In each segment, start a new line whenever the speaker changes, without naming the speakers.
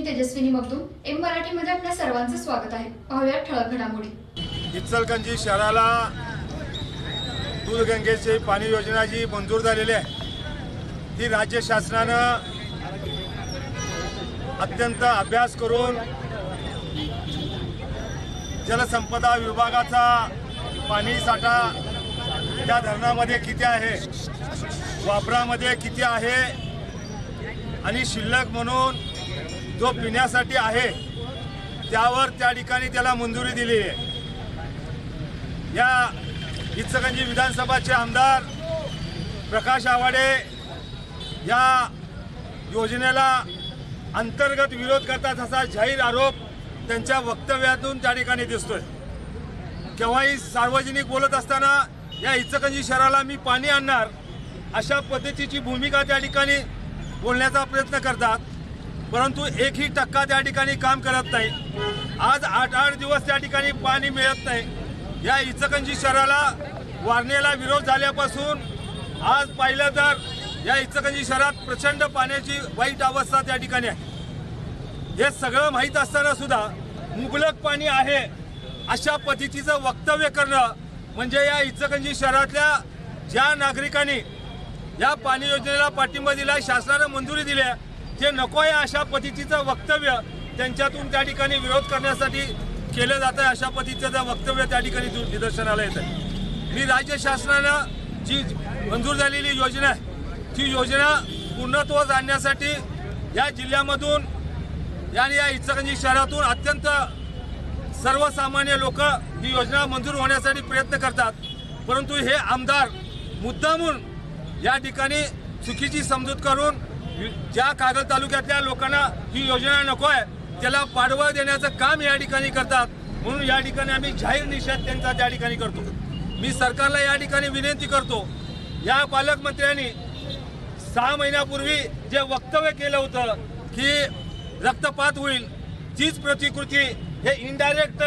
मी Tejaswini Magdum M मराठीमध्ये आपल्या सर्वांचं स्वागत आहे. पाहूया ठळक घडामोडी.
इचलकंजी शहराला दूधगंगेची पाणी योजना जी मंजूर झालेली आहे ती राज्य शासनानं अत्यंत अभ्यास करून जलसंपदा विभागाचा पाणी साठा त्या धरणामध्ये किती आहे वापरामध्ये किती आहे आणि शिल्लक म्हणून जो पिण्यासाठी आहे त्यावर त्या ठिकाणी त्याला मंजुरी दिली आहे. या इचकंजी विधानसभाचे आमदार प्रकाश आवाडे या योजनेला अंतर्गत विरोध करतात असा जाहीर आरोप त्यांच्या वक्तव्यातून त्या ठिकाणी दिसतोय. केव्हाही सार्वजनिक बोलत असताना या इचकंजी शहराला मी पाणी आणणार अशा पद्धतीची भूमिका त्या ठिकाणी बोलण्याचा प्रयत्न करतात. परंतु एकही टक्का त्या ठिकाणी काम करत नाही. आज आठ आठ दिवस त्या ठिकाणी पाणी मिळत नाही. या इचकंजी शहराला वारणेला विरोध झाल्यापासून आज पाहिलं तर या इचकंजी शहरात प्रचंड पाण्याची वाईट अवस्था त्या ठिकाणी आहे. हे सगळं माहीत असताना सुद्धा मुबलक पाणी आहे अशा पद्धतीचं वक्तव्य करणं म्हणजे या इचकंजी शहरातल्या ज्या नागरिकांनी या पाणी योजनेला पाठिंबा दिला शासनानं मंजुरी दिल्या हे नको आहे अशा पद्धतीचं वक्तव्य त्यांच्यातून त्या ठिकाणी विरोध करण्यासाठी केलं जात आहे अशा पद्धतीचं वक्तव्य त्या ठिकाणी निदर्शनाला येत आहे. मी राज्य शासनानं जी मंजूर झालेली योजना आहे ती योजना पूर्णत्वास आणण्यासाठी या जिल्ह्यामधून आणि या इचलकरंजी शहरातून अत्यंत सर्वसामान्य लोक ही योजना मंजूर होण्यासाठी प्रयत्न करतात. परंतु हे आमदार मुद्दामून या ठिकाणी चुकीची समजूत करून ज्या कागल तालुक्यातल्या लोकांना ही योजना नको आहे त्याला पाठबळ देण्याचं काम या ठिकाणी करतात. म्हणून या ठिकाणी आम्ही जाहीर निषेध त्यांचा त्या ठिकाणी करतो. मी सरकारला या ठिकाणी विनंती करतो. या पालकमंत्र्यांनी सहा महिन्यापूर्वी जे वक्तव्य केलं होतं की रक्तपात होईल तीच प्रतिकृती हे इनडायरेक्ट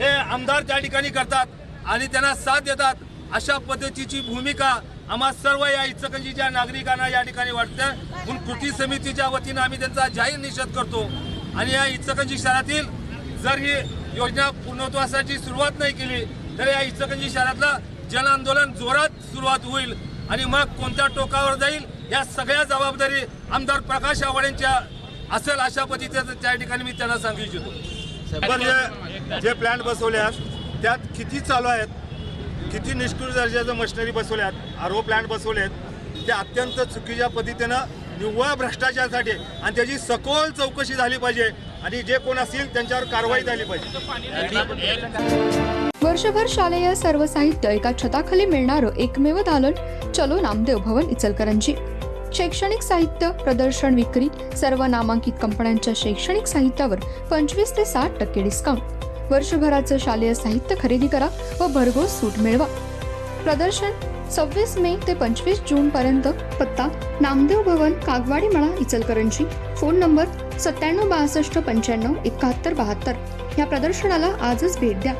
हे आमदार त्या ठिकाणी करतात आणि त्यांना साथ देतात. अशा पद्धतीची भूमिका आम्हा सर्व या इचलकरंजीच्या नागरिकांना या ठिकाणी वाटतं म्हणून कृती समितीच्या वतीनं आम्ही त्यांचा जाहीर निषेध करतो. आणि या इचकंजी शहरातील जर ही योजना पूर्णत्वासाठी सुरुवात नाही केली तर या इचकंजी शहरातलं जन आंदोलन जोरात सुरुवात होईल आणि मग कोणत्या टोकावर जाईल या सगळ्या जबाबदारी आमदार प्रकाश आव्हाडांच्या असेल अशा पद्धतीचं त्या ठिकाणी मी त्यांना सांगू इच्छितो. जे जे बसवले आहेत त्यात किती चालू आहेत? किती निष्ठुर दर्जाचं मशिनरी बसवल्यात आर ओ बसवले बसवलेत ते अत्यंत चुकीच्या पद्धतीनं निव्वळ भ्रष्टाचारासाठी आणि त्याची सखोल चौकशी झाली पाहिजे आणि जे कोण असतील त्यांच्यावर कारवाई झाली पाहिजे.
वर्षभर शालेय सर्व साहित्य एका छताखाली मिळणारं एकमेव दालन चलो नामदेव भवन इचलकरंजी. शैक्षणिक साहित्य प्रदर्शन विक्री सर्व नामांकित कंपन्यांच्या शैक्षणिक साहित्यावर पंचवीस ते साठ टक्के डिस्काउंट वर्षभराचं शालेय साहित्य खरेदी करा व भरघोस सूट मिळवा. प्रदर्शन सव्वीस मे ते पंचवीस जून पर्यंत. पत्ता नामदेव भवन कागवाडी मळा इचलकरंजी. फोन नंबर सत्त्याण्णव बासष्ट पंच्याण्णव एकाहत्तर बहात्तर. या प्रदर्शनाला आजच भेट द्या.